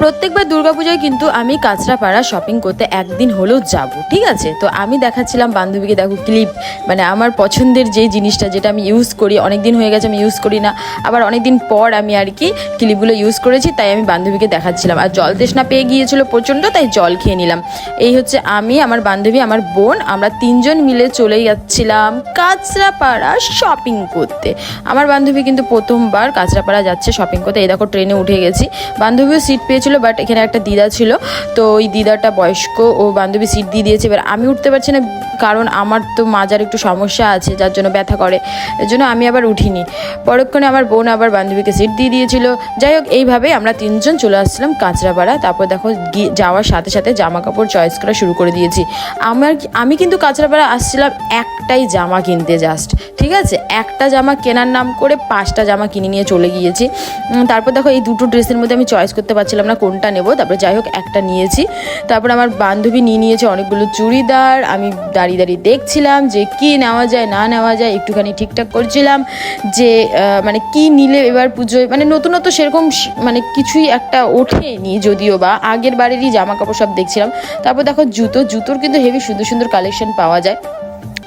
প্রত্যেকবার দুর্গাপূজায় কিন্তু আমি কাঁচরাপাড়া শপিং করতে একদিন হলেও যাব, ঠিক আছে? তো আমি দেখাচ্ছিলাম বান্ধবীকে, দেখো ক্লিপ মানে আমার পছন্দের যে জিনিসটা যেটা আমি ইউজ করি অনেক দিন হয়ে গেছে আমি ইউজ করি না, আবার অনেক দিন পর আমি আর কি ক্লিপগুলো ইউজ করেছি, তাই আমি বান্ধবীকে দেখাচ্ছিলাম। আর জল তৃষ্ণা পেয়ে গিয়েছিল প্রচণ্ড, তাই জল খেয়ে নিলাম। এই হচ্ছে আমি, আমার বান্ধবী, আমার বোন, আমরা তিনজন মিলে চলে যাচ্ছিলাম কাঁচরাপাড়া শপিং করতে। আমার বান্ধবী কিন্তু প্রথমবার কাঁচরাপাড়া যাচ্ছে শপিং করতে। এই দেখো ট্রেনে উঠে গেছি। বান্ধবীও সিট পেয়েছিল বাট এখানে একটা দিদা ছিল। তো ওই দিদাটা বয়স্ক, ও বান্ধবী সিট দিয়ে দিয়েছে। এবার আমি উঠতে পারছি না, কারণ আমার তো মাজার একটু সমস্যা আছে, যার জন্য ব্যথা করে। এর জন্য আমি আবার উঠিনি। পরক্ষণে আমার বোন আবার বান্ধবীকে সিট দিয়ে দিয়েছিল। যাই হোক, এইভাবে আমরা তিনজন চলে আসছিলাম কাঁচরাপাড়া। তারপর দেখো যাওয়ার সাথে সাথে জামা কাপড় চয়েস করা শুরু করে দিয়েছি। আমার আমি কিন্তু কাঁচরাপাড়া আসছিলাম একটাই জামা কিনতে জাস্ট ঠিক আছে? একটা জামা কেনার নাম করে পাঁচটা জামা কিনে নিয়ে চলে গিয়েছি। তারপর দেখো, এই দুটো ড্রেসের মধ্যে আমি চয়েস করতে পারছিলাম না। কোনটা নেব? তারপর যাই হোক, একটা নিয়েছি। তারপর আমার বান্ধবী নিয়ে নিয়েছে অনেকগুলো চুড়িদার। আমি দাঁড়িয়ে দাঁড়িয়ে দেখছিলাম যে কি নেওয়া যায়, না নেওয়া যায়, একটুখানি ঠিকঠাক করছিলাম যে মানে কি নিলে এবার পুজোয়? মানে নতুনত্ব সেরকম মানে কিছুই একটা ওঠেনি যদিও বা। আগের বারেরই জামা কাপড় সব দেখছিলাম। তারপর দেখো জুতো, জুতোর কিন্তু হেভি সুন্দর সুন্দর কালেকশন পাওয়া যায়।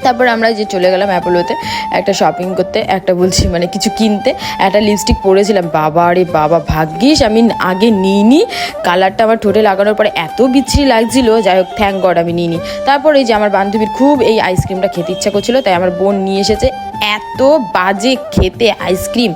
তারপর আমরা যে চলে গেলাম অ্যাপোলোতে একটা শপিং করতে, একটা বলছি মানে কিছু কিনতে, একটা লিপস্টিক পরেছিলাম। বাবা রে বাবা, ভাগ্যিস আমি আগে নিইনি। কালারটা আমার ঠোঁটে লাগানোর পরে এত বিচ্ছিরি লাগছিল, যাই হোক থ্যাংক গড আমি নিইনি। তারপর এই যে আমার বান্ধবীর খুব এই আইসক্রিমটা খেতে ইচ্ছা করছিল, তাই আমার বোন নিয়ে এসেছে। এত বাজে খেতে আইসক্রিম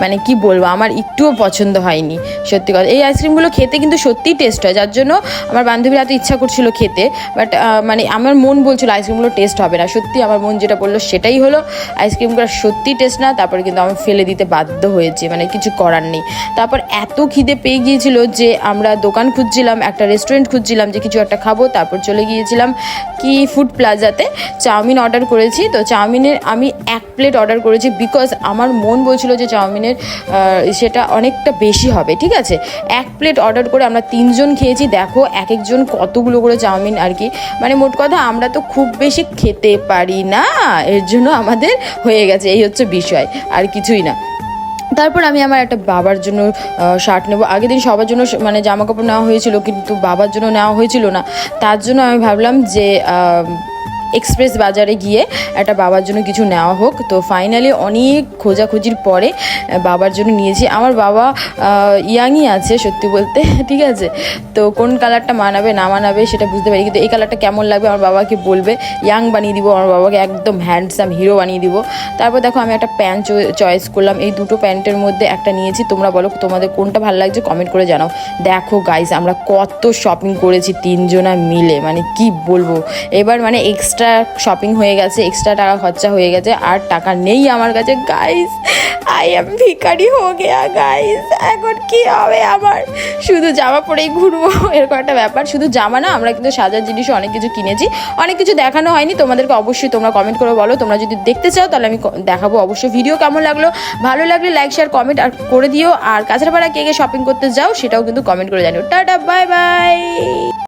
মানে কি বলব, আমার একটুও পছন্দ হয়নি, সত্যি কথা। এই আইসক্রিমগুলো খেতে কিন্তু সত্যিই টেস্ট হয়, যার জন্য আমার বান্ধবীর এত ইচ্ছা করছিল খেতে। বাট মানে আমার মন বলছিল আইসক্রিমগুলো টেস্ট হবে না। সত্যি আমার মন যেটা বলল সেটাই হলো আইসক্রিমগুলো সত্যি টেস্ট না, তারপরে কিন্তু আমি ফেলে দিতে বাধ্য হয়েছি মানে কিছু করার নেই। তারপর এত খিদে পেয়ে গিয়েছিল যে আমরা দোকান খুঁজছিলাম, একটা রেস্টুরেন্ট খুঁজছিলাম যে কিছু একটা খাব, তারপর চলে গিয়েছিলাম কি ফুড প্লাজাতে চাউমিন অর্ডার করেছি, তো চাউমিনের আমি এক প্লেট অর্ডার করেছি বিকজ আমার মন বলছিল যে চাউমিনের সেটা অনেকটা বেশি হবে, ঠিক আছে? এক প্লেট অর্ডার করে আমরা তিনজন খেয়েছি, দেখো এক একজন কতগুলো করে চাউমিন আর কি। মানে মোট কথা আমরা তো খুব বেশি খেতে পারি না, এর জন্য আমাদের হয়ে গেছে, এই হচ্ছে বিষয়, আর কিছুই না। তারপর আমি আমার একটা বাবার জন্য শার্ট নেব। আগের দিন সবার জন্য মানে জামা কাপড় নেওয়া হয়েছিল, কিন্তু বাবার জন্য নেওয়া হয়েছিল না। তার জন্য আমি ভাবলাম যে এক্সপ্রেস বাজারে গিয়ে একটা বাবার জন্য কিছু নেওয়া হোক। তো ফাইনালি অনেক খোঁজাখুঁজির পরে বাবার জন্য নিয়েছি। আমার বাবা ইয়াংই আছে সত্যি বলতে, ঠিক আছে? তো কোন কালারটা মানাবে, না মানাবে সেটা বুঝতে পারি কিন্তু এই কালারটা কেমন লাগবে আমার বাবাকে বলবে। ইয়াং বানিয়ে দিব, আমার বাবাকে একদম হ্যান্ডসাম হিরো বানিয়ে দিব। তারপর দেখো আমি একটা প্যান্ট চয়েস করলাম। এই দুটো প্যান্টের মধ্যে একটা নিয়েছি। তোমরা বলো তোমাদের কোনটা ভালো লাগছে কমেন্ট করে জানাও। দেখো গাইস আমরা কত শপিং করেছি তিনজনা মিলে। মানে কি বলব? এবার মানে এক্সট্রা শপিং হয়ে গেছে এক্সট্রা টাকা খরচা হয়ে গেছে, আর টাকা নেই আমার কাছে। গাইস আই এম ভিকারি হো গেয়া গাইস এখন কি হবে আমার? শুধু জামা পরেই ঘুরবো, এরকম একটা ব্যাপার। শুধু জামা না, আমরা কিন্তু সাজার জিনিসও অনেক কিছু কিনেছি। অনেক কিছু দেখানো হয়নি, তোমাদেরকে অবশ্যই তোমরা কমেন্ট করে বলো। তোমরা যদি দেখতে চাও, তাহলে আমি দেখাবো। অবশ্যই ভিডিও কেমন লাগল? ভালো লাগলে লাইক শেয়ার কমেন্ট আর করে দিও। আর কাছাড়পাড়া কে কে শপিং করতে যাও, সেটাও কিন্তু কমেন্ট করে জানিও। Tata bye bye